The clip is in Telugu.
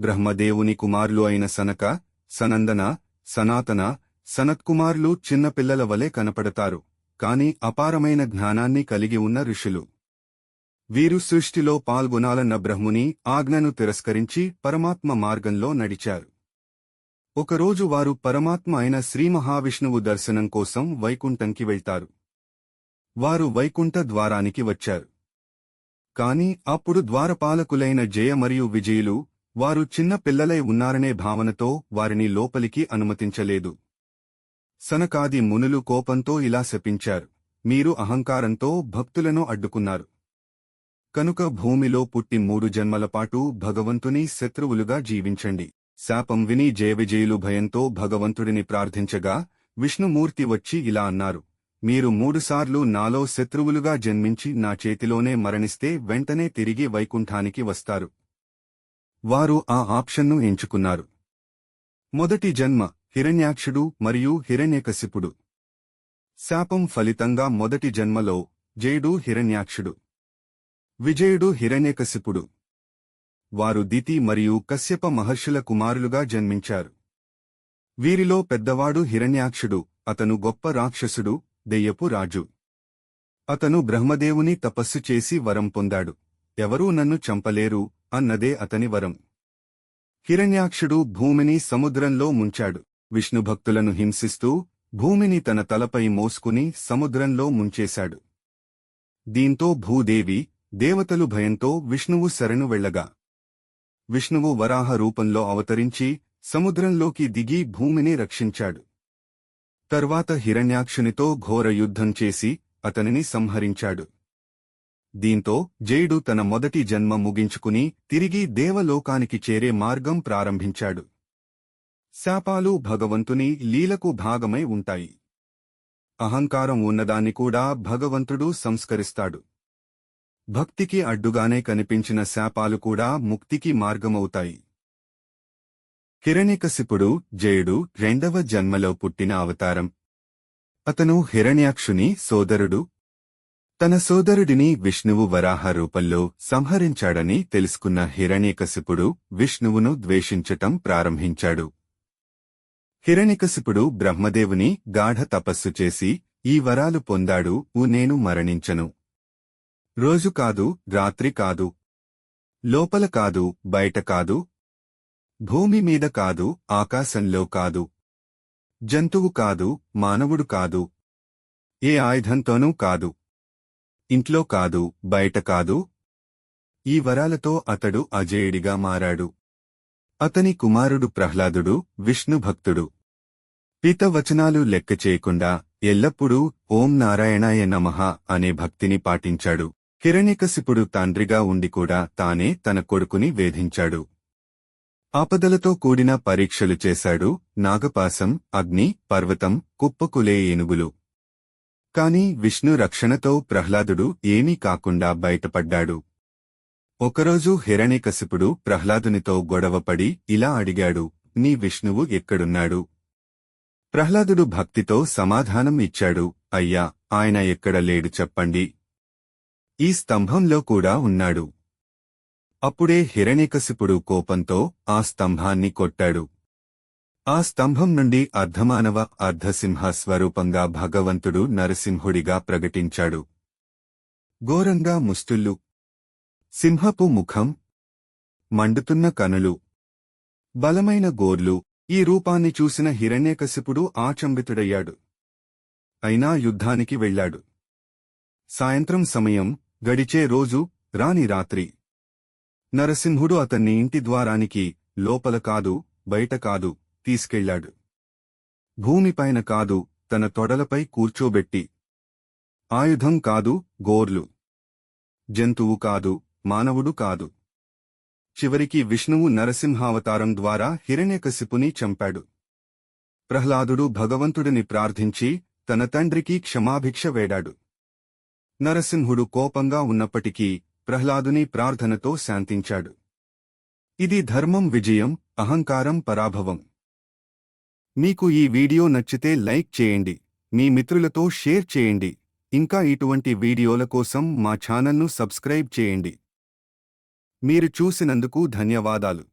బ్రహ్మదేవుని కుమారులు అయిన సనక సనందన సనాతన సనత్కుమారులు చిన్నపిల్లల వలె కనపడతారు. కాని అపారమైన జ్ఞానాన్ని కలిగి ఉన్న ఋషులు. వీరు సృష్టిలో పాల్గొనాలన్న బ్రహ్ముని ఆజ్ఞను తిరస్కరించి పరమాత్మ మార్గంలో నడిచారు. ఒకరోజు వారు పరమాత్మ అయిన శ్రీ మహావిష్ణువు దర్శనం కోసం వైకుంఠంకి వెళ్తారు. వారు వైకుంఠ ద్వారానికి వచ్చారు. కాని అప్పుడు ద్వారపాలకులైన జయ మరియు విజయులు వారు చిన్న పిల్లలై ఉన్నారనే భావనతో వారిని లోపలికి అనుమతించలేదు. సనకాది మునులు కోపంతో ఇలా శపించారు. మీరు అహంకారంతో భక్తులను అడ్డుకున్నారు. కనుక భూమిలో పుట్టి మూడు జన్మలపాటు భగవంతుని శత్రువులుగా జీవించండి. శాపం విని జయవిజయులు భయంతో భగవంతుడిని ప్రార్థించగా విష్ణుమూర్తి వచ్చి ఇలా అన్నారు. మీరు మూడుసార్లు నాలో శత్రువులుగా జన్మించి నా చేతిలోనే మరణిస్తే వెంటనే తిరిగి వైకుంఠానికి వస్తారు. వారు ఆ ఆప్షన్ను ఎంచుకున్నారు. మొదటి జన్మ హిరణ్యాక్షుడు మరియు హిరణ్యకశిపుడు. శాపం ఫలితంగా మొదటి జన్మలో జయుడు హిరణ్యాక్షుడు. విజయుడు హిరణ్యకశిపుడు. వారు దితి మరియు కశ్యప మహర్షుల కుమారులుగా జన్మించారు. వీరిలో పెద్దవాడు హిరణ్యాక్షుడు అతను గొప్ప రాక్షసుడు దెయ్యపు రాజు. అతను బ్రహ్మదేవుని తపస్సు చేసి వరం పొందాడు. ఎవరూ నన్ను చంపలేరు అన్నదే అతని వరం. హిరణ్యాక్షుడు భూమిని సముద్రంలో ముంచాడు. విష్ణుభక్తులను హింసిస్తూ భూమిని తన తలపై మోసుకుని సముద్రంలో ముంచేశాడు. దీంతో భూదేవి దేవతలు భయంతో విష్ణువు శరణు వెళ్ళగా. విష్ణువు వరాహ రూపంలో అవతరించి సముద్రంలోకి దిగి భూమిని రక్షించాడు. తర్వాత హిరణ్యాక్షునితో ఘోర యుద్ధం చేసి అతనిని సంహరించాడు. దీంతో జయుడు తన మొదటి జన్మ ముగించుకుని తిరిగి దేవలోకానికి చేరే మార్గం ప్రారంభించాడు. శాపాలు భగవంతుని లీలకు భాగమై ఉంటాయి. అహంకారం ఉన్నదాన్ని కూడా భగవంతుడు సంస్కరిస్తాడు. భక్తికి అడ్డుగానే కనిపించిన శాపాలు కూడా ముక్తికి మార్గమవుతాయి. హిరణ్యకశిపుడు జయుడు రెండవ జన్మలో పుట్టిన అవతారం. అతను హిరణ్యాక్షుని సోదరుడు తన సోదరుడిని విష్ణువు వరాహ రూపంలో సంహరించాడని తెలుసుకున్న హిరణ్యకశిపుడు విష్ణువును ద్వేషించటం ప్రారంభించాడు. హిరణ్యకశిపుడు బ్రహ్మదేవుని గాఢ తపస్సు చేసి ఈ వరాలు పొందాడు ఊ నేను మరణించను. రోజు కాదు రాత్రి కాదు. లోపల కాదు బయట కాదు. భూమి మీద కాదు ఆకాశంలో కాదు. జంతువు కాదు మానవుడు కాదు. ఏ ఆయుధంతోనూ కాదు. ఇంట్లో కాదు బయట కాదు. ఈ వరాలతో అతడు అజేయుడిగా మారాడు. అతని కుమారుడు ప్రహ్లాదుడు విష్ణుభక్తుడు పితవచనాలు పిత వచనాలు లెక్క చేయకుండా ఎల్లప్పుడూ ఓం నారాయణాయ నమః అనే భక్తిని పాటించాడు. కిరణికశిపుడు తండ్రిగా ఉండి కూడా తానే తన కొడుకుని వేధించాడు. ఆపదలతో కూడిన పరీక్షలు చేశాడు నాగపాసం అగ్ని పర్వతం కుప్పకులే ఏనుగులు. కాని విష్ణు రక్షణతో ప్రహ్లాదుడు ఏమీ కాకుండా బయటపడ్డాడు. ఒకరోజు హిరణ్యకశిపుడు ప్రహ్లాదునితో గొడవపడి ఇలా అడిగాడు నీ విష్ణువు ఎక్కడున్నాడు? ప్రహ్లాదుడు భక్తితో సమాధానం ఇచ్చాడు అయ్యా ఆయన ఎక్కడ లేడు చెప్పండి. ఈ స్తంభంలో కూడా ఉన్నాడు. అప్పుడే హిరణ్యకశిపుడు కోపంతో ఆ స్తంభాన్ని కొట్టాడు. ఆ స్తంభం నుండి అర్ధమానవ అర్ధసింహ స్వరూపంగా భగవంతుడు నరసింహుడిగా ప్రకటించాడు. ఘోరంగా ముస్తుళ్ళు. సింహపు ముఖం. మండుతున్న కనులు. బలమైన గోర్లు. ఈ రూపాన్ని చూసిన హిరణ్యకశిపుడు ఆచంబితుడయ్యాడు. అయినా యుద్ధానికి వెళ్ళాడు. సాయంత్రం సమయం గడిచే రోజు రాని రాత్రి. నరసింహుడు అతన్ని ఇంటి ద్వారానికి లోపల కాదు బయట కాదు తీసుకెళ్ళాడు భూమిపైన కాదు తన తొడలపై కూర్చోబెట్టి. ఆయుధం కాదు గోర్లు. జంతువు కాదు మానవుడు కాదు. చివరికి విష్ణువు నరసింహావతారం ద్వారా హిరణ్యకశిపుని చంపాడు. ప్రహ్లాదుడు భగవంతుడిని ప్రార్థించి తన తండ్రికి క్షమాభిక్ష వేడాడు. నరసింహుడు కోపంగా ఉన్నప్పటికీ ప్రహ్లాదుని ప్రార్థనతో శాంతించాడు. ఇది ధర్మం విజయం అహంకారం పరాభవం. మీకు ఈ వీడియో నచ్చితే లైక్ చేయండి. మీ మిత్రులతో షేర్ చేయండి. ఇంకా ఇటువంటి వీడియోల కోసం మా ఛానల్ను సబ్స్క్రైబ్ చేయండి. మీరు చూసినందుకు ధన్యవాదాలు.